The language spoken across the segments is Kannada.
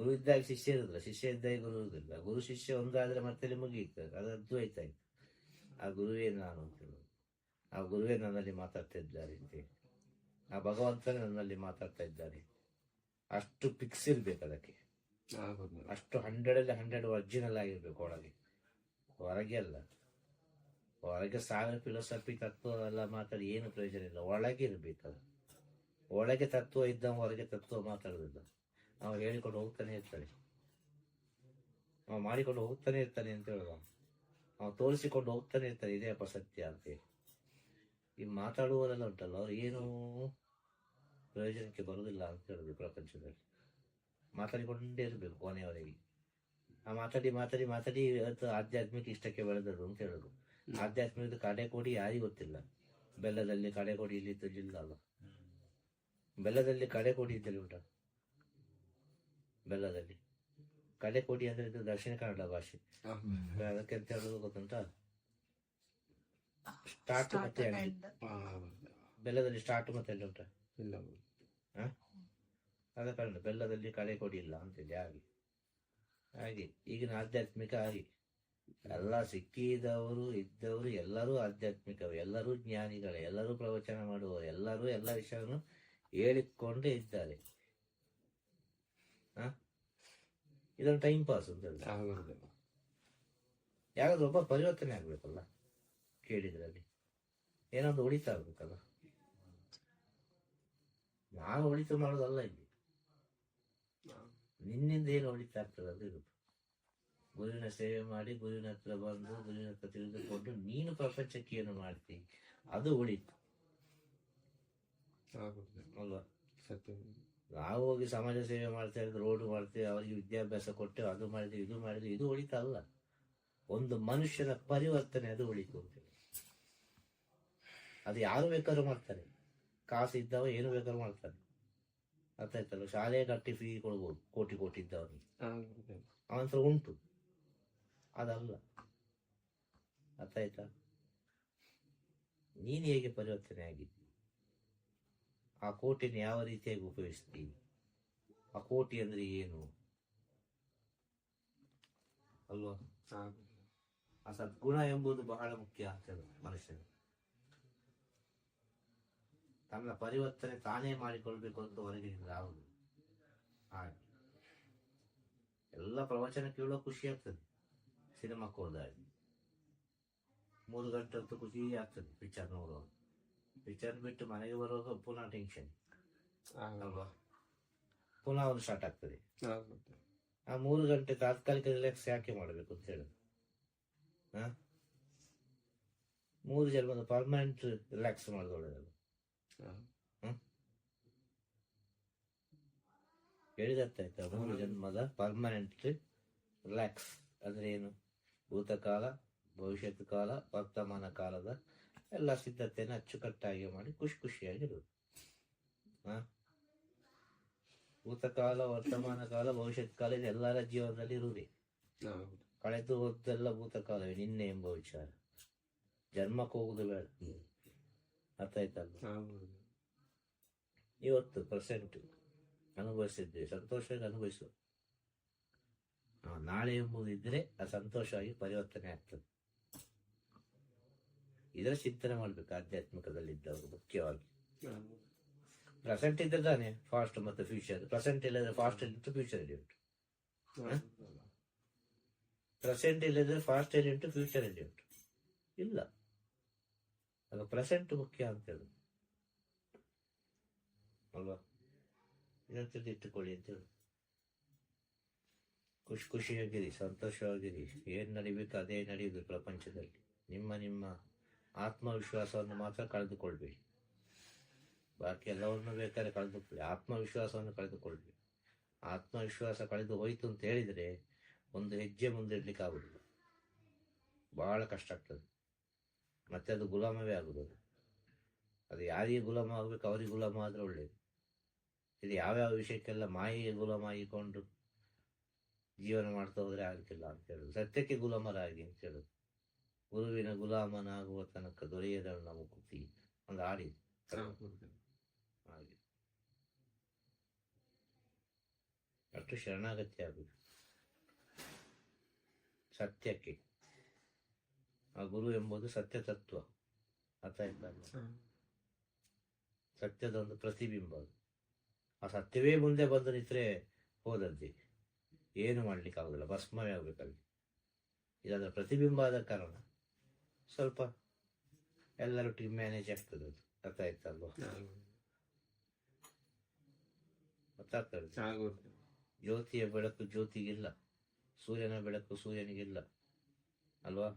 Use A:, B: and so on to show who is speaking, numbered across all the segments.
A: ಗುರು ಇದ್ದಾಗ ಶಿಷ್ಯ ಇರುದಿಲ್ಲ. ಶಿಷ್ಯ ಇದ್ದಾಗ ಗುರು ಇರುದಿಲ್ಲ. ಗುರು ಶಿಷ್ಯ ಒಂದಾದ್ರೆ ಮತ್ತೆ ಮುಗಿಯುತ್ತೆ ಅದು ಅದ್ವೈತ ಆಯ್ತು ಆ ಗುರುವೇ ನಾನು ಅಂತ ಆ ಗುರುವೇ ನನ್ನಲ್ಲಿ ಮಾತಾಡ್ತಾ ಇದ್ದಾರೆ ಅಂತೆ ಆ ಭಗವಂತನೇ ನನ್ನಲ್ಲಿ ಮಾತಾಡ್ತಾ ಇದ್ದಾರೆ ಅಷ್ಟು ಫಿಕ್ಸ್ ಇರ್ಬೇಕು ಅದಕ್ಕೆ. ಅಷ್ಟು ಹಂಡ್ರೆಡ್ ಅಲ್ಲಿ ಹಂಡ್ರೆಡ್ ಒರಿಜಿನಲ್ ಆಗಿರ್ಬೇಕು ಒಳಗೆ. ಹೊರಗೆ ಅಲ್ಲ. ಹೊರಗೆ ಸಾವಿರ ಫಿಲೋಸಫಿ ತತ್ವ ಎಲ್ಲ ಮಾತಾಡಿ ಏನು ಪ್ರಯೋಜನ ಇಲ್ಲ. ಒಳಗೆ ಇರ್ಬೇಕು ಅದು. ಒಳಗೆ ತತ್ವ ಇದ್ದ ಹೊರಗೆ ತತ್ವ ಮಾತಾಡೋದಿಲ್ಲ. ನಾವು ಹೇಳಿಕೊಂಡು ಹೋಗ್ತಾನೆ ಇರ್ತಾನೆ. ಅವ ಮಾಡಿಕೊಂಡು ಹೋಗ್ತಾನೆ ಇರ್ತಾನೆ ಅಂತ ಹೇಳುವ ಅವ ತೋರಿಸಿಕೊಂಡು ಹೋಗ್ತಾನೆ ಇರ್ತಾನೆ, ಇದೇ ಅಪ್ಪ ಸತ್ಯ ಅಂತ ಹೇಳಿ. ಈ ಮಾತಾಡುವವರೆಲ್ಲ ಉಂಟಲ್ಲ, ಅವ್ರು ಏನು ಪ್ರಯೋಜನಕ್ಕೆ ಬರುವುದಿಲ್ಲ ಅಂತ ಹೇಳುದು ಪ್ರಪಂಚದಲ್ಲಿ. ಮಾತಾಡಿಕೊಂಡೇ ಇರಬೇಕು ಕೊನೆಯವರೆಗೆ. ಆ ಮಾತಾಡಿ ಮಾತಾಡಿ ಮಾತಾಡಿ ಇವತ್ತು ಆಧ್ಯಾತ್ಮಿಕ ಇಷ್ಟಕ್ಕೆ ಬೆಳೆದದು ಅಂತ ಹೇಳುದು. ಆಧ್ಯಾತ್ಮಿಕದ ಕಡೆಕೋಡಿ ಯಾರಿಗೂ ಗೊತ್ತಿಲ್ಲ. ಬೆಲ್ಲದಲ್ಲಿ ಕಡೆಕೋಡಿ ಇಲ್ಲಿ ಇದ್ದಿಲ್ಲ ಅಲ್ಲ. ಬೆಲ್ಲದಲ್ಲಿ ಕಡೆಕೋಡಿ ಇದ್ದಲ್ಲಿ ಉಂಟ ಬೆಲ್ಲದಲ್ಲಿ. ಕಡೆಕೋಡಿ ಅಂದ್ರೆ ಇದು ದಕ್ಷಿಣ ಕನ್ನಡ ಭಾಷೆ. ಅದಕ್ಕೆ ಅಂತ ಹೇಳೋದು ಗೊತ್ತುಂಟ? ಸ್ಟಾರ್ಟ್ ಮತ್ತೆ. ಬೆಲ್ಲದಲ್ಲಿ ಸ್ಟಾರ್ಟ್ ಮತ್ತೆ ಎಲ್ಲ ಉಂಟ?
B: ಇಲ್ಲ
A: ಆದ ಕಾರಣ ಬೆಲ್ಲದಲ್ಲಿ ಕಳೆ ಕೊಡಿ ಇಲ್ಲ ಅಂತೇಳಿ ಹಾಗೆ. ಹಾಗೆ ಈಗಿನ ಆಧ್ಯಾತ್ಮಿಕ ಹಾಗೆ. ಎಲ್ಲ ಸಿಕ್ಕಿದವರು ಇದ್ದವರು ಎಲ್ಲರೂ ಆಧ್ಯಾತ್ಮಿಕವೇ ಎಲ್ಲರೂ ಜ್ಞಾನಿಗಳು ಎಲ್ಲರೂ ಪ್ರವಚನ ಮಾಡುವವರು ಎಲ್ಲರೂ ಎಲ್ಲ ವಿಷಯವನ್ನು ಹೇಳಿಕೊಂಡೇ ಇದ್ದಾರೆ. ಇದೊಂದು ಟೈಮ್ ಪಾಸ್ ಅಂತ
B: ಆಗೋದು
A: ಒಬ್ಬ ಪರಿವರ್ತನೆ ಆಗ್ಬೇಕಲ್ಲ ಕೇಳಿದ್ರಲ್ಲಿ. ಏನೊಂದು ಉಳಿತಾ ಆಗ್ಬೇಕಲ್ಲ ನಾನು ಉಳಿತು ಮಾಡೋದಲ್ಲ ಇಲ್ಲಿ. ನಿನ್ನಿಂದ ಏನು ಉಳಿತಾ ಆಗ್ತದೆ ಅದು ಇರುತ್ತೆ ಗುರುವಿನ ಸೇವೆ ಮಾಡಿ ಗುರುವಿನ ಹತ್ರ ಬಂದು ಗುರುವಿನ ಹತ್ರ ತಿಳಿದುಕೊಂಡು ನೀನು ಪ್ರಪಂಚಕ್ಕೆ ಏನು ಮಾಡ್ತಿ. ಅದು ಉಳಿತು ಅಲ್ವಾ?
B: ಸತ್ಯ.
A: ನಾವು ಹೋಗಿ ಸಮಾಜ ಸೇವೆ ಮಾಡ್ತಾ ಇರೋದು ರೋಡ್ ಮಾಡ್ತೇವೆ ಅವರಿಗೆ ವಿದ್ಯಾಭ್ಯಾಸ ಕೊಟ್ಟು ಅದು ಮಾಡಿದ್ವಿ ಇದು ಮಾಡಿದ್ವಿ ಇದು ಉಳಿತಲ್ಲ. ಒಂದು ಮನುಷ್ಯನ ಪರಿವರ್ತನೆ ಅದು ಉಳಿತು ಅಂತೇಳಿ ಅದು ಯಾರು ಬೇಕಾದ್ರೂ ಮಾಡ್ತಾರೆ. ಕಾಸು ಇದ್ದವ ಏನು ಬೇಕಾದ್ರೂ ಮಾಡ್ತಾನೆ. ಅರ್ಥ ಆಯ್ತಲ್ಲ ಶಾಲೆ ಕಟ್ಟಿ ಫೀ ಕೊಡ್ಬೋದು ಕೋಟಿ ಕೋಟಿ ಇದ್ದವನಿಗೆ. ಅವನತ್ರ ಉಂಟು. ಅದಲ್ಲ. ಅರ್ಥ ಆಯ್ತಾ? ನೀನು ಹೇಗೆ ಪರಿವರ್ತನೆ ಆಗಿದ್ದಿ ಆ ಕೋಟೆಯನ್ನು ಯಾವ ರೀತಿಯಾಗಿ ಉಪಯೋಗಿಸ್ತೀವಿ? ಆ ಕೋಟೆ ಅಂದರೆ ಏನು? ಅಲ್ವಾ? ಆ ಸದ್ಗುಣ ಎಂಬುದು ಬಹಳ ಮುಖ್ಯ ಆಗ್ತದೆ ಮನುಷ್ಯನ ತನ್ನ ಪರಿವರ್ತನೆ ತಾನೇ ಮಾಡಿಕೊಳ್ಬೇಕು ಅಂತ ಹೊರಗೆ ಆಗುದು. ಹಾಗೆ. ಎಲ್ಲ ಪ್ರವಚನ ಕೇಳೋ ಖುಷಿ ಆಗ್ತದೆ. ಸಿನಿಮಾಕ್ಕೆ ಹೋದಾಗ. ಮೂರು ಗಂಟೆ ಹೊತ್ತು ಖುಷಿ ಆಗ್ತದೆ ಪಿಕ್ಚರ್ ನೋಡುವಾಗ. ಪಿಕ್ಚರ್ ಬಿಟ್ಟು ಮನೆಗೆ ಬರುವಾಗ ಪುನಃ ಟೆನ್ಷನ್ ಅಲ್ವಾ? ಪುನಃ ಒಂದು ಸ್ಟಾರ್ಟ್ ಆಗ್ತದೆ. ಆ ಮೂರು ಗಂಟೆ ತಾತ್ಕಾಲಿಕ ರಿಲ್ಯಾಕ್ಸ್ ಯಾಕೆ ಮಾಡಬೇಕು ಅಂತ ಹೇಳುದು? ಮೂರು ಜನ್ಮದ ಪರ್ಮನೆಂಟ್ ರಿಲ್ಯಾಕ್ಸ್ ಮಾಡೋದು ಒಳ್ಳೆಯದಲ್ಲ ಹೇಳಿದರ್ಥ ಆಯ್ತಾ ಮೂರು ಜನ್ಮದ ಪರ್ಮನೆಂಟ್ ರಿಲ್ಯಾಕ್ಸ್ ಅಂದ್ರೆ ಏನು? ಭೂತಕಾಲ ಭವಿಷ್ಯತ್ ಕಾಲ ವರ್ತಮಾನ ಕಾಲದ ಎಲ್ಲ ಸಿದ್ಧತೆಯನ್ನು ಅಚ್ಚುಕಟ್ಟಾಗಿ ಮಾಡಿ ಖುಷಿ ಖುಷಿಯಾಗಿರೋದು. ಹಾ ಭೂತಕಾಲ ವರ್ತಮಾನ ಕಾಲ ಭವಿಷ್ಯತ್ ಕಾಲ ಇದೆಲ್ಲರ ಜೀವನದಲ್ಲಿ ಇರುವುದೇ. ಕಳೆದು ಹೋದ್ದೆಲ್ಲ ಭೂತಕಾಲವೇ ನಿನ್ನೆ ಎಂಬ ವಿಚಾರ. ಜನ್ಮಕ್ಕೆ ಹೋಗುದು ಬೇಡ. ಅರ್ಥ ಆಯ್ತಲ್ಲ ಇವತ್ತು ಪ್ರೆಸೆಂಟ್ ಅನುಭವಿಸಿದ್ವಿ ಸಂತೋಷವಾಗಿ ಅನುಭವಿಸು ನಾಳೆ ಎಂಬುದಿದ್ರೆ ಆ ಸಂತೋಷವಾಗಿ ಪರಿವರ್ತನೆ ಆಗ್ತದೆ. ಇದರ ಚಿಂತನೆ ಮಾಡ್ಬೇಕು ಆಧ್ಯಾತ್ಮಿಕದಲ್ಲಿದ್ದವರು ಮುಖ್ಯವಾಗಿ.
B: ಆಗೋದು
A: ಪ್ರೆಸೆಂಟ್ ಇದ್ರೆ ತಾನೆ ಫಾಸ್ಟ್ ಮತ್ತು ಫ್ಯೂಚರ್ ಪ್ರೆಸೆಂಟ್ ಇಲ್ಲದ್ರೆ ಫಾಸ್ಟ್ ಇಲ್ಲಿಟ್ಟು ಫ್ಯೂಚರ್ ಇಲ್ಲಿ ಉಂಟು. ಪ್ರೆಸೆಂಟ್ ಇಲ್ಲದ್ರೆ ಫಾಸ್ಟ್ ಎಲ್ಲಿ ಉಂಟು ಫ್ಯೂಚರ್ ಎಲ್ಲಿ ಉಂಟು. ಇಲ್ಲ. ಅದು ಪ್ರೆಸೆಂಟ್ ಮುಖ್ಯ ಅಂತ ಹೇಳಿ ಅಲ್ವಾ? ಇಟ್ಟುಕೊಳ್ಳಿ ಅಂತ ಹೇಳಿ ಖುಷಿ ಖುಷಿಯಾಗಿರಿ ಸಂತೋಷವಾಗಿರಿ. ಏನು ನಡಿಬೇಕು ಅದೇ ನಡೆಯುದು ಪ್ರಪಂಚದಲ್ಲಿ. ನಿಮ್ಮ ನಿಮ್ಮ ಆತ್ಮವಿಶ್ವಾಸವನ್ನು ಮಾತ್ರ ಕಳೆದುಕೊಳ್ಬೇಡಿ ಬಾಕಿ ಎಲ್ಲವನ್ನೂ ಬೇಕಾದ್ರೆ ಕಳೆದುಕೊಳ್ಳಿ. ಆತ್ಮವಿಶ್ವಾಸವನ್ನು ಕಳೆದುಕೊಳ್ಬೇಡಿ ಆತ್ಮವಿಶ್ವಾಸ ಕಳೆದು ಹೋಯಿತು ಅಂತ ಹೇಳಿದರೆ ಒಂದು ಹೆಜ್ಜೆ ಮುಂದೆ ಇಡ್ಲಿಕ್ಕೆ ಆಗುದಿಲ್ಲ. ಬಹಳ ಕಷ್ಟ ಆಗ್ತದೆ. ಮತ್ತೆ ಅದು ಗುಲಾಮವೇ ಆಗುದು ಅದು. ಅದು ಯಾರಿಗೆ ಗುಲಾಮ ಆಗಬೇಕು ಅವರಿಗೆ ಗುಲಾಮ ಆದರೆ ಒಳ್ಳೆಯದು ಇದು ಯಾವ್ಯಾವ ವಿಷಯಕ್ಕೆಲ್ಲ ಮಾಯಿಗೆ ಗುಲಾಮ ಆಗಿಕೊಂಡು ಜೀವನ ಮಾಡ್ತಾ ಹೋದರೆ ಆಗಲಿಕ್ಕಿಲ್ಲ ಅಂತ ಹೇಳೋದು. ಸತ್ಯಕ್ಕೆ ಗುಲಾಮರಾಗಿ ಅಂತ ಹೇಳುದು. ಗುರುವಿನ ಗುಲಾಮನಾಗುವ ತನಕ ದೊರೆಯದಳು ನಮ್ಮ ಕುತಿ. ಒಂದು
B: ಹಾಡಿ.
A: ಹಾಗೆ. ಅಷ್ಟು ಶರಣಾಗತಿ ಆಗಬೇಕು. ಸತ್ಯಕ್ಕೆ. ಆ ಗುರು ಎಂಬುದು ಸತ್ಯ ತತ್ವ. ಅರ್ಥ ಆಯ್ತಾ? ಸತ್ಯದ ಒಂದು ಪ್ರತಿಬಿಂಬ ಅದು. ಆ ಸತ್ಯವೇ ಮುಂದೆ ಬಂದು ನಿಂತರೆ ಹೋದದ್ದೇ. ಏನು ಮಾಡ್ಲಿಕ್ಕೆ ಆಗುದಿಲ್ಲ ಭಸ್ಮವೇ ಆಗ್ಬೇಕಲ್ಲಿ ಇದಾದ ಪ್ರತಿಬಿಂಬ ಆದ ಕಾರಣ. ಸ್ವಲ್ಪ ಎಲ್ಲರೊಟ್ಟಿಗೆ ಮ್ಯಾನೇಜ್ ಆಗ್ತದೆ ಅದು. ಅರ್ಥ ಆಯ್ತಲ್ವಾ? ಗೊತ್ತಾಗ್ತದೆ ಜ್ಯೋತಿಯ ಬೆಳಕು ಜ್ಯೋತಿಗಿಲ್ಲ. ಸೂರ್ಯನ ಬೆಳಕು ಸೂರ್ಯನಿಗಿಲ್ಲ. ಅಲ್ವಾ?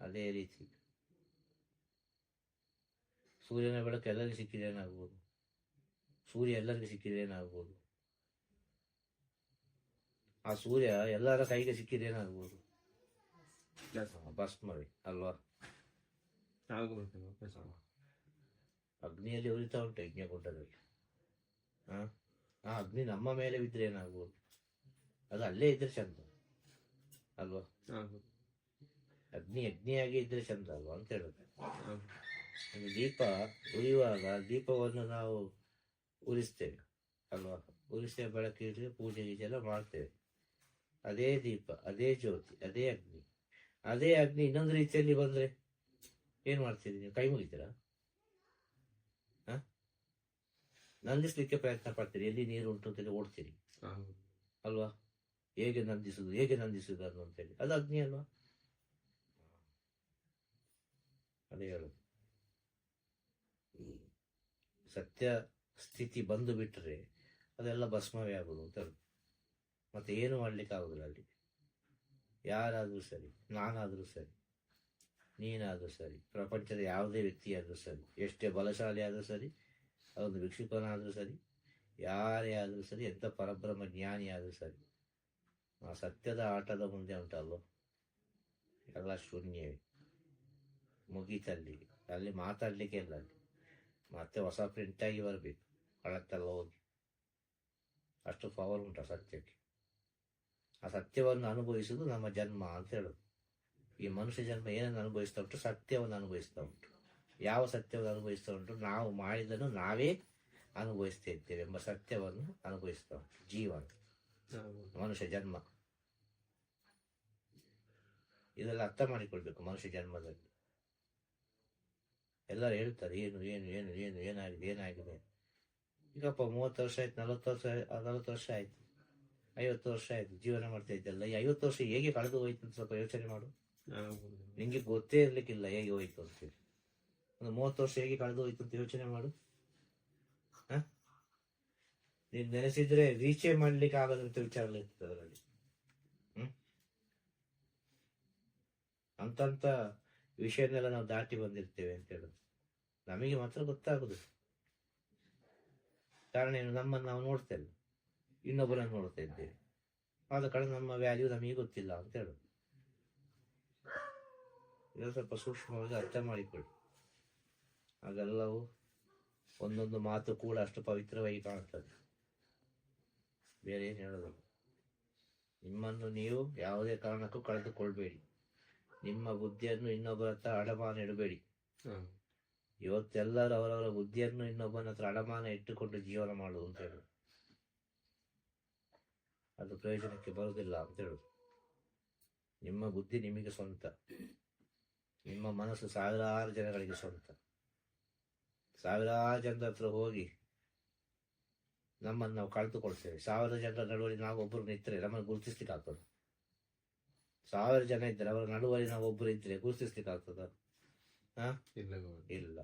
A: ಅದೇ ರೀತಿ. ಸೂರ್ಯನ ಬೆಳಕು ಎಲ್ಲರಿಗೂ ಸಿಕ್ಕಿದ್ರೆ ಏನಾಗ್ಬೋದು? ಸೂರ್ಯ ಎಲ್ಲರಿಗೂ ಸಿಕ್ಕಿದ್ರೆ ಏನಾಗ್ಬೋದು? ಆ ಸೂರ್ಯ ಎಲ್ಲರ ಕೈಗೆ ಸಿಕ್ಕಿದ್ರೆ ಏನಾಗ್ಬೋದು?
B: Yes.
A: ಆ, ಭಸ್ಮವೇ ಅಲ್ವಾ
B: ವಾಪಸ್
A: ಅಗ್ನಿಯಲ್ಲಿ ಉರಿತಾ ಉಂಟು ಯಜ್ಞಕುಂಡದಲ್ಲಿ ಹಾಂ ಆ? ಅಗ್ನಿ ನಮ್ಮ ಮೇಲೆ ಬಿದ್ದರೆ ಏನಾಗ್ಬೋದು? ಅದು ಅಲ್ಲೇ ಇದ್ರೆ ಚಂದ ಅಲ್ವಾ? ಅಗ್ನಿ ಅಗ್ನಿಯಾಗಿ ಇದ್ರೆ ಚಂದ ಅಲ್ವಾ ಅಂತ. ಒಂದು ದೀಪ ಉರಿಯುವಾಗ ದೀಪವನ್ನು ನಾವು ಉರಿಸ್ತೇವೆ ಅಲ್ವಾ? ಉರಿಸಿದ ಬೆಳಕಿಗೆ ಪೂಜೆ ಗೀಜೆ ಎಲ್ಲ ಮಾಡ್ತೇವೆ. ಅದೇ ದೀಪ ಅದೇ ಜ್ಯೋತಿ ಅದೇ ಅಗ್ನಿ. ಅದೇ ಅಗ್ನಿ ಇನ್ನೊಂದು ರೀತಿಯಲ್ಲಿ ಬಂದ್ರೆ ಏನ್ ಮಾಡ್ತೀರಿ ನೀವು? ಕೈ ಮುಗಿತೀರಾ? ಹ? ನಂದಿಸ್ಲಿಕ್ಕೆ ಪ್ರಯತ್ನ ಪಡ್ತೀರಿ. ಎಲ್ಲಿ ನೀರು ಉಂಟು ಅಂತೇಳಿ ಓಡ್ತೀರಿ. ಅಲ್ವಾ? ಹೇಗೆ ನಂದಿಸುದು? ಹೇಗೆ ನಂದಿಸುದು ಅದು ಅಂತೇಳಿ ಅದು ಅಗ್ನಿ ಅಲ್ವಾ? ಅದೇ ಹೇಳುದು. ಸತ್ಯ ಸ್ಥಿತಿ ಬಂದು ಬಿಟ್ಟರೆ ಅದೆಲ್ಲ ಭಸ್ಮವೇ ಆಗುದು ಅಂತ ಮತ್ತೆ ಏನು ಮಾಡ್ಲಿಕ್ಕೆ ಆಗುದಿಲ್ಲ ಅಲ್ಲಿ? ಯಾರಾದ್ರೂ ಸರಿ, ನಾನಾದರೂ ಸರಿ, ನೀನಾದರೂ ಸರಿ, ಪ್ರಪಂಚದ ಯಾವುದೇ ವ್ಯಕ್ತಿಯಾದರೂ ಸರಿ, ಎಷ್ಟೇ ಬಲಶಾಲಿ ಆದರೂ ಸರಿ ಅವನು ಭಿಕ್ಷುಕನಾದರೂ ಸರಿ, ಯಾರೇ ಆದರೂ ಸರಿ, ಎಂಥ ಪರಬ್ರಹ್ಮ ಜ್ಞಾನಿ ಆದರೂ ಸರಿ, ಆ ಸತ್ಯದ ಆಟದ ಮುಂದೆ ಉಂಟಲ್ಲೋ ಎಲ್ಲ ಶೂನ್ಯವೇ. ಮುಗೀತಲ್ಲಿ, ಅಲ್ಲಿ ಮಾತಾಡಲಿಕ್ಕೆ ಇಲ್ಲ ಅಲ್ಲಿ. ಮತ್ತೆ ಹೊಸ ಪ್ರಿಂಟಾಗಿ ಬರಬೇಕು. ಹಳತ್ತೆಲ್ಲ ಹೋಗಿ. ಅಷ್ಟು ಪವರ್ ಉಂಟು ಸತ್ಯಕ್ಕೆ. ಆ ಸತ್ಯವನ್ನು ಅನುಭವಿಸುವುದು ನಮ್ಮ ಜನ್ಮ ಅಂತ ಹೇಳೋದು. ಈ ಮನುಷ್ಯ ಜನ್ಮ ಏನನ್ನು ಅನುಭವಿಸ್ತಾ ಉಂಟು? ಸತ್ಯವನ್ನು ಅನುಭವಿಸ್ತಾ ಉಂಟು. ಯಾವ ಸತ್ಯವನ್ನು ಅನುಭವಿಸ್ತಾ ಉಂಟು? ನಾವು ಮಾಡಿದನ್ನು ನಾವೇ ಅನುಭವಿಸ್ತಾ ಇದ್ದೇವೆ ಎಂಬ ಸತ್ಯವನ್ನು ಅನುಭವಿಸ್ತಾ ಉಂಟು. ಜೀವನ ಮನುಷ್ಯ ಜನ್ಮ. ಇದೆಲ್ಲ ಅರ್ಥ ಮಾಡಿಕೊಳ್ಬೇಕು ಮನುಷ್ಯ ಜನ್ಮದಲ್ಲಿ. ಎಲ್ಲರೂ ಹೇಳ್ತಾರೆ ಏನು ಏನು ಏನು ಏನು ಏನಾಗಿದೆ ಏನಾಗಿದೆ? ಈಗಪ್ಪ ಮೂವತ್ತು ವರ್ಷ ಆಯ್ತು ನಲವತ್ತು ವರ್ಷ ನಲವತ್ತು ವರ್ಷ ಆಯ್ತು. ಐವತ್ತು ವರ್ಷ ಆಯ್ತು, ಜೀವನ ಮಾಡ್ತಾ ಇದ್ದಲ್ಲ. ಈ ಐವತ್ತು ವರ್ಷ ಹೇಗೆ ಕಳೆದು ಹೋಯ್ತು ಅಂತ ಸ್ವಲ್ಪ ಯೋಚನೆ ಮಾಡು. ನಿಂಗೆ ಗೊತ್ತೇ ಇರ್ಲಿಕ್ಕಿಲ್ಲ ಹೇಗೆ ಹೋಯ್ತು ಅಂತೇಳಿ ಒಂದು ಮೂವತ್ತು ವರ್ಷ ಹೇಗೆ ಕಳೆದು ಹೋಯ್ತು ಅಂತ ಯೋಚನೆ ಮಾಡು? ನೀನ್ ನೆನೆಸಿದ್ರೆ ರೀಚೇ ಮಾಡ್ಲಿಕ್ಕೆ ಆಗದಂತ ವಿಚಾರಗಳಿರ್ತದೆ ಅದರಲ್ಲಿ. ಹ್ಮ್? ಅಂತಂತ ವಿಷಯನೆಲ್ಲ ನಾವು ದಾಟಿ ಬಂದಿರ್ತೇವೆ ಅಂತ ಹೇಳುದು. ನಮಗೆ ಮಾತ್ರ ಗೊತ್ತಾಗುದು. ಕಾರಣ ಏನು? ನಮ್ಮನ್ನು ನಾವು ನೋಡ್ತಾ ಇಲ್ಲ ಇನ್ನೊಬ್ಬರನ್ನು ನೋಡ್ತಾ ಇದ್ದೇವೆ ಆದ ಕಾರಣ ನಮ್ಮ ವ್ಯಾಲ್ಯೂ ನಮಗೆ ಗೊತ್ತಿಲ್ಲ ಅಂತ ಹೇಳೋದು ಇದನ್ನು ಸ್ವಲ್ಪ ಸೂಕ್ಷ್ಮವಾಗಿ ಅರ್ಥ ಮಾಡಿಕೊಳ್ಳಿ. ಅದೆಲ್ಲವೂ ಒಂದೊಂದು ಮಾತು ಕೂಡ ಅಷ್ಟು ಪವಿತ್ರವಾಗಿ ಕಾಣುತ್ತದೆ. ಬೇರೆ ಏನು ಹೇಳೋದು? ನಿಮ್ಮನ್ನು ನೀವು ಯಾವುದೇ ಕಾರಣಕ್ಕೂ ಕಳೆದುಕೊಳ್ಬೇಡಿ. ನಿಮ್ಮ ಬುದ್ಧಿಯನ್ನು ಇನ್ನೊಬ್ಬರ ಹತ್ರ ಅಡಮಾನ ಇಡಬೇಡಿ. ಇವತ್ತೆಲ್ಲರೂ ಅವರವರ ಬುದ್ಧಿಯನ್ನು ಇನ್ನೊಬ್ಬನ ಹತ್ರ ಅಡಮಾನ ಇಟ್ಟುಕೊಂಡು ಜೀವನ ಮಾಡುವುದು ಅಂತ ಹೇಳುದು ಅದು ಪ್ರಯೋಜನಕ್ಕೆ ಬರುವುದಿಲ್ಲ ಅಂತ ಹೇಳುದು ನಿಮ್ಮ ಬುದ್ಧಿ ನಿಮಗೆ ಸ್ವಂತ. ನಿಮ್ಮ ಮನಸ್ಸು ಸಾವಿರಾರು ಜನಗಳಿಗೆ ಸ್ವಂತ. ಸಾವಿರಾರು ಜನರ ಹತ್ರ ಹೋಗಿ ನಮ್ಮನ್ನು ನಾವು ಕಳೆದುಕೊಳ್ತೇವೆ. ಸಾವಿರ ಜನರ ನಡುವಲ್ಲಿ ನಾವು ಒಬ್ಬರು ನಿಂತರೆ ನಮ್ಮನ್ನು ಗುರುತಿಸ್ಲಿಕ್ಕೆ ಆಗ್ತದೆ. ಸಾವಿರ ಜನ ಇದ್ದರೆ ಅವರ ನಡುವಳಿ ನಾವು ಒಬ್ಬರು ಇದ್ರೆ ಗುರುತಿಸ್ಲಿಕ್ಕೆ ಆಗ್ತದ.
B: ಇಲ್ಲ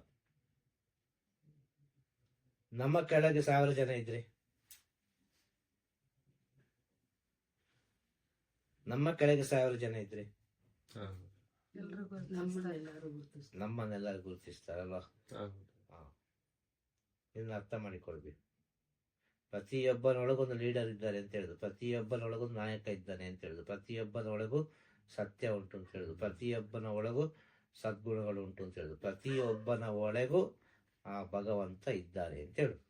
A: ನಮ್ಮ ಕೆಳಗೆ ಸಾವಿರ ಜನ ಇದ್ರೆ ನಮ್ಮ ಕೆಳಗೆ ಸಾವಿರ ಜನ ಇದ್ರೆ?
C: ನಮ್ಮನ್ನೆಲ್ಲರೂ ಗುರುತಿಸ್ತಾರೆ.
A: ನಮ್ಮನ್ನೆಲ್ಲರೂ ಗುರುತಿಸ್ತಾರಲ್ವಾ? ಇದನ್ನ ಅರ್ಥ ಮಾಡಿಕೊಳ್ಬೇಕು ಪ್ರತಿಯೊಬ್ಬನೊಳಗೊಂದು ಲೀಡರ್ ಇದ್ದಾರೆ ಅಂತ ಹೇಳುದು ಪ್ರತಿಯೊಬ್ಬನೊಳಗೊಂದು ನಾಯಕ ಇದ್ದಾನೆ ಅಂತ ಹೇಳುದು ಪ್ರತಿಯೊಬ್ಬನೊಳಗೂ ಸತ್ಯ ಉಂಟು ಅಂತ ಹೇಳುದು ಪ್ರತಿಯೊಬ್ಬನ ಒಳಗೂ ಸದ್ಗುಣಗಳು ಉಂಟು ಅಂತ ಹೇಳುದು ಪ್ರತಿಯೊಬ್ಬನ ಒಳಗೂ ಆ ಭಗವಂತ ಇದ್ದಾರೆ ಅಂತ ಹೇಳುದು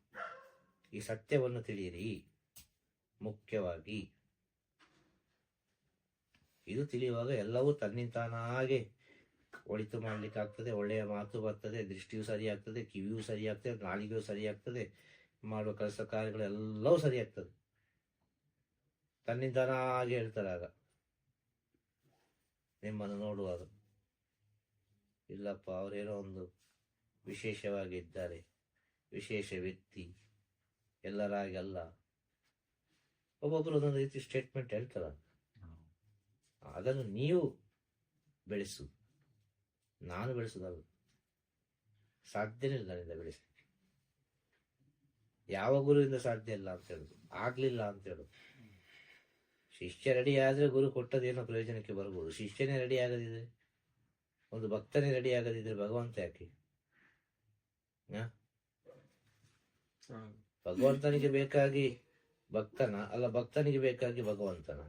A: ಈ ಸತ್ಯವನ್ನು ತಿಳಿಯಿರಿ. ಮುಖ್ಯವಾಗಿ ಇದು ತಿಳಿಯುವಾಗ ಎಲ್ಲವೂ ತನ್ನಿಂತಾನಾಗೆ ಒಳಿತು ಮಾಡ್ಲಿಕ್ಕೆ ಆಗ್ತದೆ ಒಳ್ಳೆಯ ಮಾತು ಬರ್ತದೆ, ದೃಷ್ಟಿಯೂ ಸರಿ ಆಗ್ತದೆ ಕಿವಿಯೂ ಸರಿಯಾಗ್ತದೆ, ನಾಲಿಗೆಯೂ ಸರಿ ಆಗ್ತದೆ ಮಾಡುವ ಕೆಲಸ ಕಾರ್ಯಗಳೆಲ್ಲವೂ ಸರಿಯಾಗ್ತದೆ. ಆಗ್ತದೆ ತನ್ನಿಂದನಾಗಿ ಹೇಳ್ತಾರೆ ಆಗ. ನಿಮ್ಮನ್ನು ನೋಡುವಾಗ ಇಲ್ಲಪ್ಪ, ಅವರೇನೋ ಒಂದು ವಿಶೇಷವಾಗಿ ಇದ್ದಾರೆ ವಿಶೇಷ ವ್ಯಕ್ತಿ ಎಲ್ಲರಾಗಲ್ಲ ಒಬ್ಬೊಬ್ಬರು ಒಂದೊಂದು ರೀತಿ ಸ್ಟೇಟ್ಮೆಂಟ್ ಹೇಳ್ತಾರ ಅದನ್ನು ನೀವು ಬೆಳೆಸು. ನಾನು ಬೆಳೆಸೋದಲ್ಲ ಸಾಧ್ಯನೇ ಇಲ್ಲ ನನ್ನಿಂದ ಬೆಳೆಸಲಿಕ್ಕೆ ಯಾವ ಗುರುವಿಂದ ಸಾಧ್ಯ ಇಲ್ಲ ಅಂತ ಹೇಳುದು. ಆಗ್ಲಿಲ್ಲ ಅಂತ ಹೇಳುದು. ಶಿಷ್ಯ ರೆಡಿ ಆದ್ರೆ ಗುರು ಕೊಟ್ಟದೇನೋ ಪ್ರಯೋಜನಕ್ಕೆ ಬರ್ಬೋದು. ಶಿಷ್ಯನೇ ರೆಡಿ ಆಗದಿದ್ರೆ ಒಂದು ಭಕ್ತನೇ ರೆಡಿ ಆಗದಿದ್ರೆ ಭಗವಂತ ಯಾಕೆ. ಭಗವಂತನಿಗೆ ಬೇಕಾಗಿ ಭಕ್ತನ ಅಲ್ಲ ಭಕ್ತನಿಗೆ ಬೇಕಾಗಿ ಭಗವಂತನ.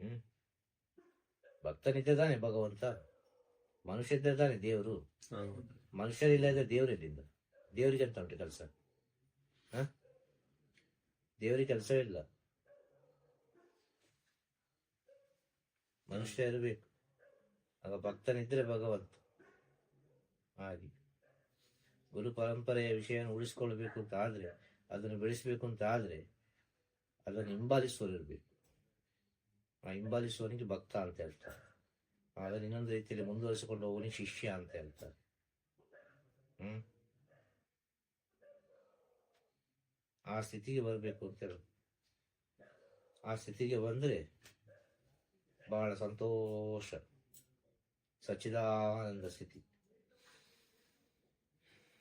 A: ಹ್ಮ್. ಭಕ್ತನಿದ್ದ ತಾನೆ ಭಗವಂತ. ಮನುಷ್ಯ ಇದ್ದ ತಾನೆ ದೇವರು. ಮನುಷ್ಯರಿಲ್ಲದೆ ದೇವರಿಲ್ಲಿಂದ ದೇವರಿಗೆ ಅಂತ ಉಂಟು ಕೆಲಸ? ದೇವರಿಗೆ ಕೆಲಸವಿಲ್ಲ ಮನುಷ್ಯ ಇರಬೇಕು. ಆಗ ಭಕ್ತನಿದ್ರೆ ಭಗವಂತ. ಹಾಗೆ. ಗುರು ಪರಂಪರೆಯ ವಿಷಯವನ್ನು ಉಳಿಸ್ಕೊಳ್ಬೇಕು ಅಂತ ಆದ್ರೆ ಅದನ್ನು ಬೆಳೆಸಬೇಕು ಅಂತ ಆದ್ರೆ ಅದನ್ನು ಹಿಂಬಾಲಿಸುವರಿರ್ಬೇಕು ಹಿಂಬಾಲಿಸುವವನಿಗೆ ಭಕ್ತ ಅಂತ ಹೇಳ್ತಾರೆ. ಆದರೆ ಇನ್ನೊಂದು ರೀತಿಯಲ್ಲಿ ಮುಂದುವರಿಸಿಕೊಂಡು ಹೋಗುವನಿಗೆ ಶಿಷ್ಯ ಅಂತ ಹೇಳ್ತಾರೆ. ಹ್ಮ್? ಆ ಸ್ಥಿತಿಗೆ ಬರಬೇಕು ಅಂತ ಹೇಳೋದು. ಆ ಸ್ಥಿತಿಗೆ ಬಂದ್ರೆ ಬಹಳ ಸಂತೋಷ. ಸಚ್ಚಿದಾನಂದ ಸ್ಥಿತಿ.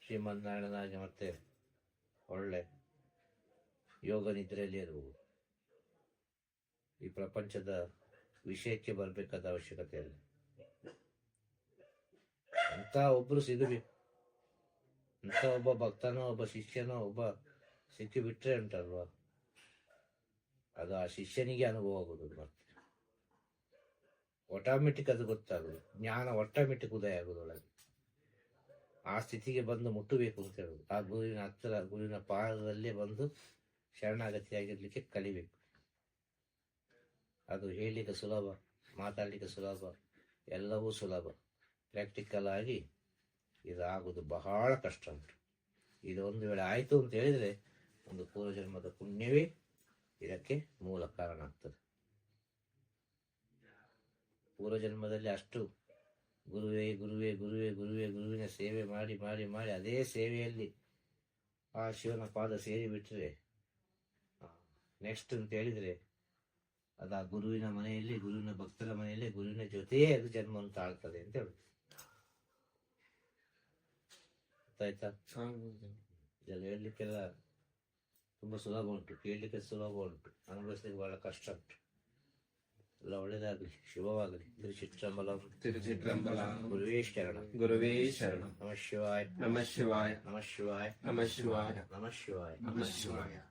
A: ಶ್ರೀಮನ್ನಾರಾಯಣನಾಗಿ ಮತ್ತೆ ಒಳ್ಳೆ ಯೋಗ ನಿದ್ರೆಯಲ್ಲಿ ಇರುವುದು ಈ ಪ್ರಪಂಚದ ವಿಷಯಕ್ಕೆ ಬರಬೇಕಾದ ಅವಶ್ಯಕತೆ ಇಲ್ಲ ಅಂತ ಒಬ್ರು ಸಿಗಬೇಕು ಅಂತ ಒಬ್ಬ ಭಕ್ತನೋ, ಒಬ್ಬ ಶಿಷ್ಯನೋ, ಒಬ್ಬ ಸಿಕ್ಕಿ ಬಿಟ್ರೆ ಉಂಟಲ್ವಾ? ಅದು ಆ ಶಿಷ್ಯನಿಗೆ ಅನುಭವ ಆಗುದು ಮತ್ತೆ. ಆಟೋಮೆಟಿಕ್ ಅದು ಗೊತ್ತಾಗುದು. ಜ್ಞಾನ ಆಟೋಮೆಟಿಕ್ ಉದಯ ಆಗುದು ಒಳಗೆ. ಆ ಸ್ಥಿತಿಗೆ ಬಂದು ಮುಟ್ಟಬೇಕು ಅಂತ ಹೇಳುದು. ಆ ಗುರುವಿನ ಹತ್ತಿರ ಗುರುವಿನ ಪಾದದಲ್ಲೇ ಬಂದು ಶರಣಾಗತಿಯಾಗಿರ್ಲಿಕ್ಕೆ ಕಲಿಬೇಕು. ಅದು ಹೇಳಲಿಕ್ಕೆ ಸುಲಭ, ಮಾತಾಡಲಿಕ್ಕೆ ಸುಲಭ, ಎಲ್ಲವೂ ಸುಲಭ. ಪ್ರಾಕ್ಟಿಕಲ್ ಆಗಿ ಇದಾಗುದು ಬಹಳ ಕಷ್ಟ ಉಂಟು. ಇದು ಒಂದು ವೇಳೆ ಆಯಿತು ಅಂತ ಹೇಳಿದರೆ ಒಂದು ಪೂರ್ವಜನ್ಮದ ಪುಣ್ಯವೇ ಇದಕ್ಕೆ ಮೂಲ ಕಾರಣ ಆಗ್ತದೆ. ಪೂರ್ವಜನ್ಮದಲ್ಲಿ ಅಷ್ಟು ಗುರುವೇ ಗುರುವೇ ಗುರುವೇ ಗುರುವೇ, ಗುರುವಿನ ಸೇವೆ ಮಾಡಿ ಮಾಡಿ ಮಾಡಿ ಅದೇ ಸೇವೆಯಲ್ಲಿ ಆ ಶಿವನ ಪಾದ ಸೇರಿಬಿಟ್ರೆ ನೆಕ್ಸ್ಟ್ ಅಂತ ಹೇಳಿದ್ರೆ ಅದು ಆ ಗುರುವಿನ ಮನೆಯಲ್ಲಿ ಗುರುವಿನ ಭಕ್ತರ ಮನೆಯಲ್ಲಿ ಗುರುವಿನ ಜೊತೆಯೇ ಅದು ಜನ್ಮವನ್ನು ತಾಳ್ತದೆ ಅಂತ ಹೇಳುದು ಗೊತ್ತಾಯ್ತಾ. ಇದೆಲ್ಲ ಹೇಳಲಿಕ್ಕೆಲ್ಲ ತುಂಬಾ ಸುಲಭ ಉಂಟು. ಕೇಳಲಿಕ್ಕೆ ಸುಲಭ ಉಂಟು. ಅನುಭವಿಸ್ಲಿಕ್ಕೆ ಬಹಳ ಕಷ್ಟ ಉಂಟು. ಎಲ್ಲ ಒಳ್ಳೇದಾಗಲಿ. ಶುಭವಾಗಲಿ. ತಿರುಚಿತ್ರಂಬಲ
B: ತಿರುಚಿತ್ರಂಬಲ
A: ಗುರುವೇ ಶರಣ.
B: ಗುರುವೇ ಶರಣ.
A: ನಮಃ ಶಿವಾಯ.
B: ನಮಃ ಶಿವಾಯ.
A: ನಮಃ ಶಿವಾಯ.
B: ನಮಃ ಶಿವಾಯ.
A: ನಮಃ ಶಿವಾಯ.
B: ನಮಃ ಶಿವಾಯ.